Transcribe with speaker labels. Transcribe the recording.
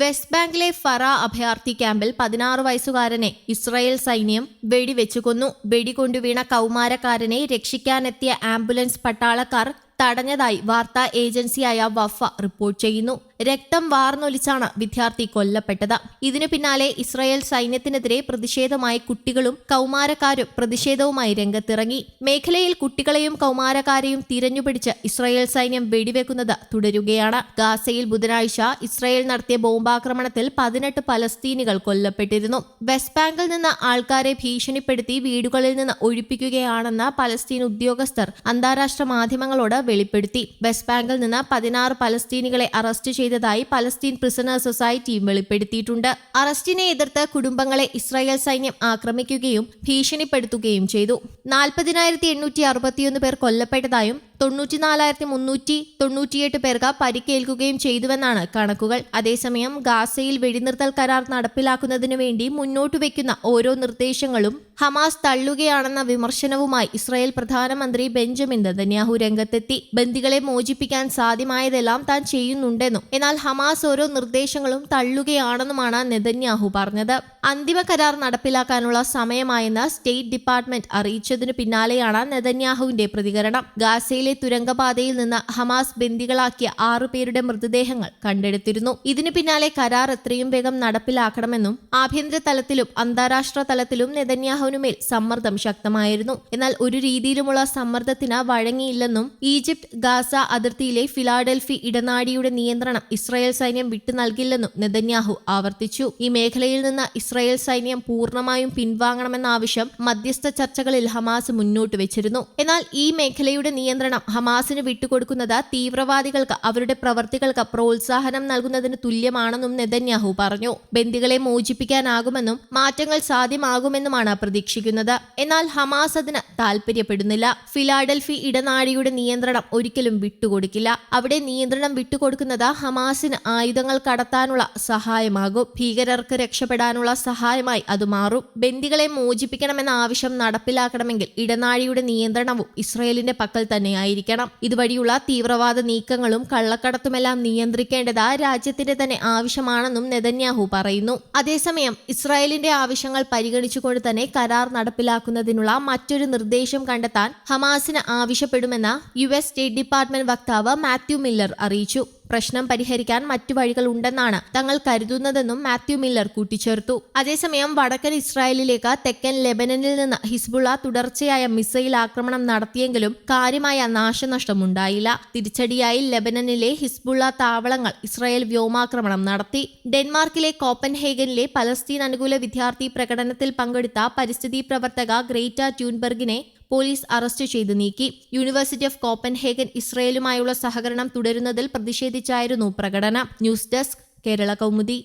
Speaker 1: West ബാങ്കിലെ ഫറ അഭയാർത്ഥി ക്യാമ്പിൽ പതിനാറ് വയസ്സുകാരനെ ഇസ്രായേൽ സൈന്യം വെടിവെച്ചു കൊന്നു. വെടികൊണ്ടു വീണ കൗമാരക്കാരനെ രക്ഷിക്കാനെത്തിയ ആംബുലൻസ് പട്ടാളക്കാർ തടഞ്ഞതായി വാർത്താ ഏജൻസിയായ വഫ റിപ്പോർട്ട് ചെയ്യുന്നു. രക്തം വാർന്നൊലിച്ചാണ് വിദ്യാർത്ഥി കൊല്ലപ്പെട്ടത്. ഇതിനു പിന്നാലെ ഇസ്രായേൽ സൈന്യത്തിനെതിരെ പ്രതിഷേധമായി കുട്ടികളും കൗമാരക്കാരും പ്രതിഷേധവുമായി രംഗത്തിറങ്ങി. മേഖലയിൽ കുട്ടികളെയും കൗമാരക്കാരെയും തിരഞ്ഞുപിടിച്ച് ഇസ്രായേൽ സൈന്യം വെടിവെക്കുന്നത് തുടരുകയാണ്. ഗാസയിൽ ബുധനാഴ്ച ഇസ്രായേൽ നടത്തിയ ബോംബാക്രമണത്തിൽ പതിനെട്ട് പലസ്തീനികൾ കൊല്ലപ്പെട്ടിരുന്നു. വെസ്റ്റ് ബാങ്കിൽ നിന്ന് ആൾക്കാരെ ഭീഷണിപ്പെടുത്തി വീടുകളിൽ നിന്ന് ഒഴിപ്പിക്കുകയാണെന്ന് പലസ്തീൻ ഉദ്യോഗസ്ഥർ അന്താരാഷ്ട്ര മാധ്യമങ്ങളോട് വെളിപ്പെടുത്തി. വെസ്റ്റ് ബാങ്കിൽ നിന്ന് പതിനാറ് പലസ്തീനികളെ അറസ്റ്റ് ചെയ്തതായി പലസ്തീൻ പ്രിസണർ സൊസൈറ്റിയും വെളിപ്പെടുത്തിയിട്ടുണ്ട്. അറസ്റ്റിനെ എതിർത്ത് കുടുംബങ്ങളെ ഇസ്രായേൽ സൈന്യം ആക്രമിക്കുകയും ഭീഷണിപ്പെടുത്തുകയും ചെയ്തു. നാൽപ്പതിനായിരത്തി എണ്ണൂറ്റി അറുപത്തിയൊന്ന് പേർ കൊല്ലപ്പെട്ടതായും തൊണ്ണൂറ്റിനാലായിരത്തി മുന്നൂറ്റി തൊണ്ണൂറ്റിയെട്ട് പേർക്ക് പരിക്കേൽക്കുകയും ചെയ്തുവെന്നാണ് കണക്കുകൾ. അതേസമയം ഗാസയിൽ വെടിനിർത്തൽ കരാർ നടപ്പിലാക്കുന്നതിനു വേണ്ടി മുന്നോട്ട് വയ്ക്കുന്ന ഓരോ നിർദ്ദേശങ്ങളും ഹമാസ് തള്ളുകയാണെന്ന വിമർശനവുമായി ഇസ്രായേൽ പ്രധാനമന്ത്രി ബെഞ്ചമിൻ നെതന്യാഹു രംഗത്തെത്തി. ബന്ദികളെ മോചിപ്പിക്കാൻ സാധ്യമായതെല്ലാം താൻ ചെയ്യുന്നുണ്ടെന്നും എന്നാൽ ഹമാസ് ഓരോ നിർദ്ദേശങ്ങളും തള്ളുകയാണെന്നുമാണ് നെതന്യാഹു പറഞ്ഞത്. അന്തിമ കരാർ നടപ്പിലാക്കാനുള്ള സമയമായെന്ന് സ്റ്റേറ്റ് ഡിപ്പാർട്ട്മെന്റ് അറിയിച്ചതിനു പിന്നാലെയാണ് നെതന്യാഹുവിന്റെ പ്രതികരണം. ഗാസയിലെ തുരങ്കപാതയിൽ നിന്ന് ഹമാസ് ബന്ദികളാക്കിയ ആറുപേരുടെ മൃതദേഹങ്ങൾ കണ്ടെടുത്തിരുന്നു. ഇതിനു പിന്നാലെ കരാർ എത്രയും വേഗം നടപ്പിലാക്കണമെന്നും ആഭ്യന്തര തലത്തിലും അന്താരാഷ്ട്ര തലത്തിലും നെതന്യാഹുവിനുമേൽ സമ്മർദ്ദം ശക്തമായിരുന്നു. എന്നാൽ ഒരു രീതിയിലുമുള്ള സമ്മർദ്ദത്തിന് വഴങ്ങിയില്ലെന്നും ഈജിപ്ത് ഗാസ അതിർത്തിയിലെ ഫിലാഡൽഫി ഇടനാഴിയുടെ നിയന്ത്രണം ഇസ്രായേൽ സൈന്യം വിട്ടു നൽകില്ലെന്നും നെതന്യാഹു ആവർത്തിച്ചു. ഈ മേഖലയിൽ നിന്ന് ഇസ്രായേൽ സൈന്യം പൂർണമായും പിൻവാങ്ങണമെന്ന ആവശ്യം മധ്യസ്ഥ ചർച്ചകളിൽ ഹമാസ് മുന്നോട്ട് വെച്ചിരുന്നു. എന്നാൽ ഈ മേഖലയുടെ നിയന്ത്രണം ഹമാസിന് വിട്ടുകൊടുക്കുന്നത് തീവ്രവാദികൾക്ക് അവരുടെ പ്രവർത്തികൾക്ക് പ്രോത്സാഹനം നൽകുന്നതിന് തുല്യമാണെന്നും നെതന്യാഹു പറഞ്ഞു. ബന്ദികളെ മോചിപ്പിക്കാനാകുമെന്നും മാറ്റങ്ങൾ സാധ്യമാകുമെന്നുമാണ് പ്രതീക്ഷിക്കുന്നത്. എന്നാൽ ഹമാസ് അതിന് താൽപര്യപ്പെടുന്നില്ല. ഫിലാഡൽഫി ഇടനാഴിയുടെ നിയന്ത്രണം ഒരിക്കലും വിട്ടുകൊടുക്കില്ല. അവിടെ നിയന്ത്രണം വിട്ടുകൊടുക്കുന്നത് ഹമാസിന് ആയുധങ്ങൾ കടത്താനുള്ള സഹായമാകും. ഭീകരർക്ക് രക്ഷപ്പെടാനുള്ള സഹായമായി അത് മാറും. ബന്ദികളെ മോചിപ്പിക്കണമെന്ന ആവശ്യം നടപ്പിലാക്കണമെങ്കിൽ ഇടനാഴിയുടെ നിയന്ത്രണവും ഇസ്രയേലിന്റെ പക്കൽ തന്നെയായിരിക്കണം ഇതുവഴിയുള്ള തീവ്രവാദ നീക്കങ്ങളും കള്ളക്കടത്തുമെല്ലാം നിയന്ത്രിക്കേണ്ടത് രാജ്യത്തിന്റെ തന്നെ ആവശ്യമാണെന്നും നെതന്യാഹു പറയുന്നു. അതേസമയം ഇസ്രായേലിന്റെ ആവശ്യങ്ങൾ പരിഗണിച്ചുകൊണ്ട് തന്നെ കരാർ നടപ്പിലാക്കുന്നതിനുള്ള മറ്റൊരു നിർദ്ദേശം കണ്ടെത്താൻ ഹമാസിന് ആവശ്യപ്പെടുമെന്ന് യു എസ് സ്റ്റേറ്റ് ഡിപ്പാർട്ട്മെന്റ് വക്താവ് മാത്യു മില്ലർ അറിയിച്ചു. പ്രശ്നം പരിഹരിക്കാൻ മറ്റു വഴികൾ ഉണ്ടെന്നാണ് തങ്ങൾ കരുതുന്നതെന്നും മാത്യു മില്ലർ കൂട്ടിച്ചേർത്തു. അതേസമയം വടക്കൻ ഇസ്രായേലിലേക്ക് തെക്കൻ ലെബനനിൽ നിന്ന് ഹിസ്ബുള്ള തുടർച്ചയായ മിസൈൽ ആക്രമണം നടത്തിയെങ്കിലും കാര്യമായ നാശനഷ്ടമുണ്ടായില്ല. തിരിച്ചടിയായി ലെബനനിലെ ഹിസ്ബുള്ള താവളങ്ങൾ ഇസ്രായേൽ വ്യോമാക്രമണം നടത്തി. ഡെൻമാർക്കിലെ കോപ്പൻഹേഗനിലെ പലസ്തീൻ അനുകൂല വിദ്യാർത്ഥി പ്രകടനത്തിൽ പങ്കെടുത്ത പരിസ്ഥിതി പ്രവർത്തക ഗ്രേറ്റ ട്യൂൻബർഗിനെ പോലീസ് അറസ്റ്റ് ചെയ്ത് നീക്കി. യൂണിവേഴ്സിറ്റി ഓഫ് കോപ്പൻഹേഗൻ ഇസ്രയേലുമായുള്ള സഹകരണം തുടരുന്നതിൽ പ്രതിഷേധിച്ചായിരുന്നു പ്രകടനം. News desk Kerala Kaumudi.